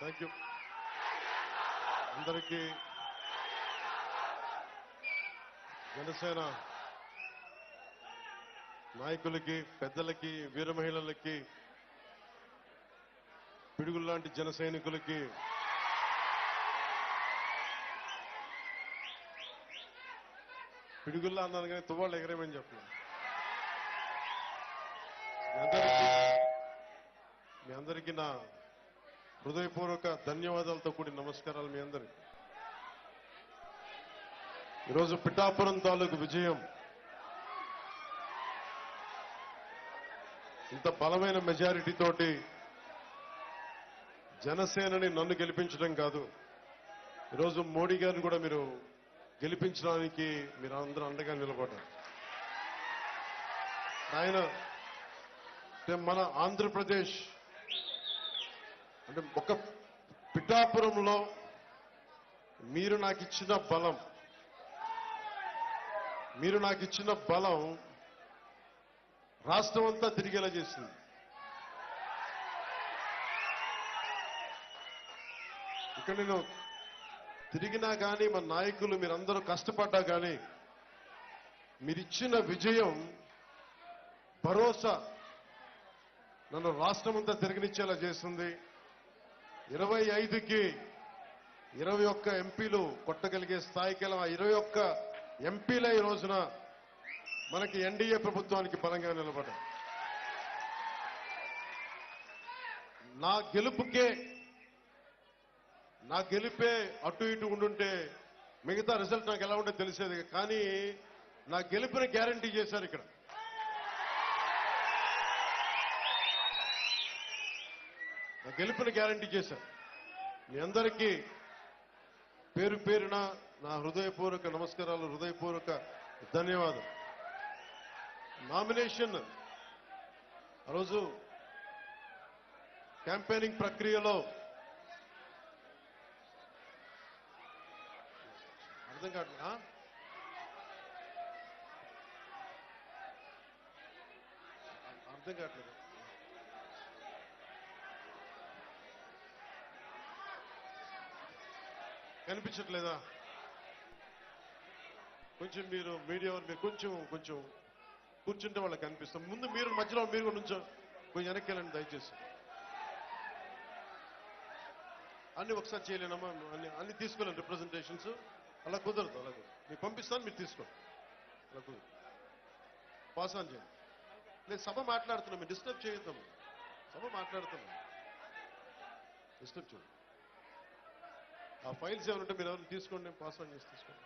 Thank you అందరికీ జనసేన నాయకులకి పెద్దలకి వీర మహిళలకి పిడుగుల్లాంటి జన సైనికులకి పిడుగుల్లా అన్నాను కానీ తువ్వాళ్ళు ఎగరేమని చెప్పలేదు. మీ అందరికీ మీ అందరికీ నా హృదయపూర్వక ధన్యవాదాలతో కూడి నమస్కారాలు మీ అందరికి ఈరోజు పిఠాపురం తాలూకు విజయం. ఇంత బలమైన మెజారిటీతోటి జనసేనని నన్ను గెలిపించడం కాదు. ఈరోజు మోడీ గారిని కూడా మీరు గెలిపించడానికి మీరు అందరూ అండగా నిలబడ్డారు. ఆయన మన ఆంధ్రప్రదేశ్ అంటే ఒక పిఠాపురంలో మీరు నాకు ఇచ్చిన బలం మీరు నాకు ఇచ్చిన బలం రాష్ట్రం అంతా తిరిగేలా చేసింది. ఇక్కడ నేను తిరిగినా కానీ మన నాయకులు మీరందరూ కష్టపడ్డా కానీ మీరిచ్చిన విజయం భరోసా నన్ను రాష్ట్రమంతా తిరిగినిచ్చేలా తిరగనిచ్చేలా చేస్తుంది. ఇరవై ఐదుకి ఇరవై ఒక్క ఎంపీలు కొట్టగలిగే స్థాయికి ఆ ఇరవై ఒక్క ఎంపీలే ఈ రోజున మనకి ఎన్డీఏ ప్రభుత్వానికి బలంగా నిలబడ నా గెలుపుకే నా గెలిపే అటు ఇటు ఉండుంటే మిగతా రిజల్ట్ నాకు ఎలా ఉంటే తెలిసేది కానీ నా గెలుపుని గ్యారంటీ చేశారు ఇక్కడ. గెలుపుని గ్యారంటీ చేశారు మీ అందరికీ పేరు పేరున నా హృదయపూర్వక నమస్కారాలు హృదయపూర్వక ధన్యవాదం నామినేషన్ ఆ రోజు క్యాంపెయినింగ్ ప్రక్రియలో అర్థం కావట్లేదు? అర్థం కావట్లేదు. కనిపించట్లేదా? కొంచెం మీరు మీడియా వారు మీరు కొంచెం కొంచెం కూర్చుంటే వాళ్ళకి కనిపిస్తాం. ముందు మీరు మధ్యలో మీరు కూడా నుంచో కొంచెం వెనక్కి వెళ్ళండి దయచేసి. అన్ని ఒకసారి చేయలేనమ్మా అన్ని అన్ని తీసుకోలేను రిప్రజెంటేషన్స్ అలా కుదరదు అలా కుదరదు. మీకు పంపిస్తాను మీరు తీసుకోండి. అలా కుదరదు. పాస్ ఆన్ చేయండి. లేదు సభ మాట్లాడుతున్నాం మీరు డిస్టర్బ్ చేయొద్దాం సభ మాట్లాడుతున్నాం. డిస్టర్బ్ చేయండి ఆ ఫైల్స్ ఏమైనా ఉంటే మీరు ఎవరు తీసుకోండి నేను పాస్ ఆన్ చేసి తీసుకోండి.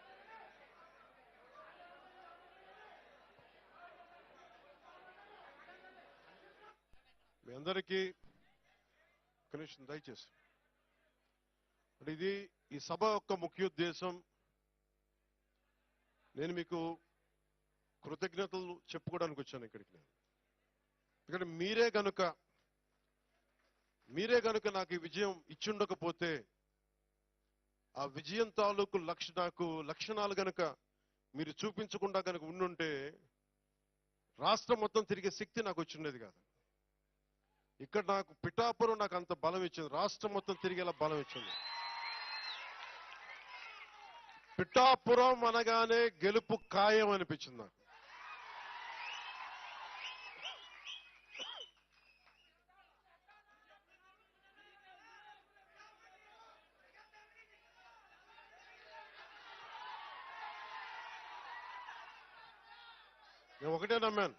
మీ అందరికీ కనీసం దయచేసి. అంటే ఇది ఈ సభ యొక్క ముఖ్య ఉద్దేశం. నేను మీకు కృతజ్ఞతలు చెప్పుకోవడానికి వచ్చాను ఇక్కడికి నేను. ఎందుకంటే మీరే గనుక మీరే గనుక నాకు ఈ విజయం ఇచ్చుండకపోతే ఆ విజయం తాలూకు లక్ష నాకు లక్షణాలు గనక మీరు చూపించకుండా కనుక ఉండుంటే రాష్ట్రం మొత్తం తిరిగే శక్తి నాకు వచ్చిండేది కాదు. ఇక్కడ నాకు పిఠాపురం నాకు అంత బలం ఇచ్చింది. రాష్ట్రం మొత్తం తిరిగేలా బలం ఇచ్చింది. పిఠాపురం అనగానే గెలుపు ఖాయం అనిపించింది నాకు. నేను ఒకటే నమ్మాను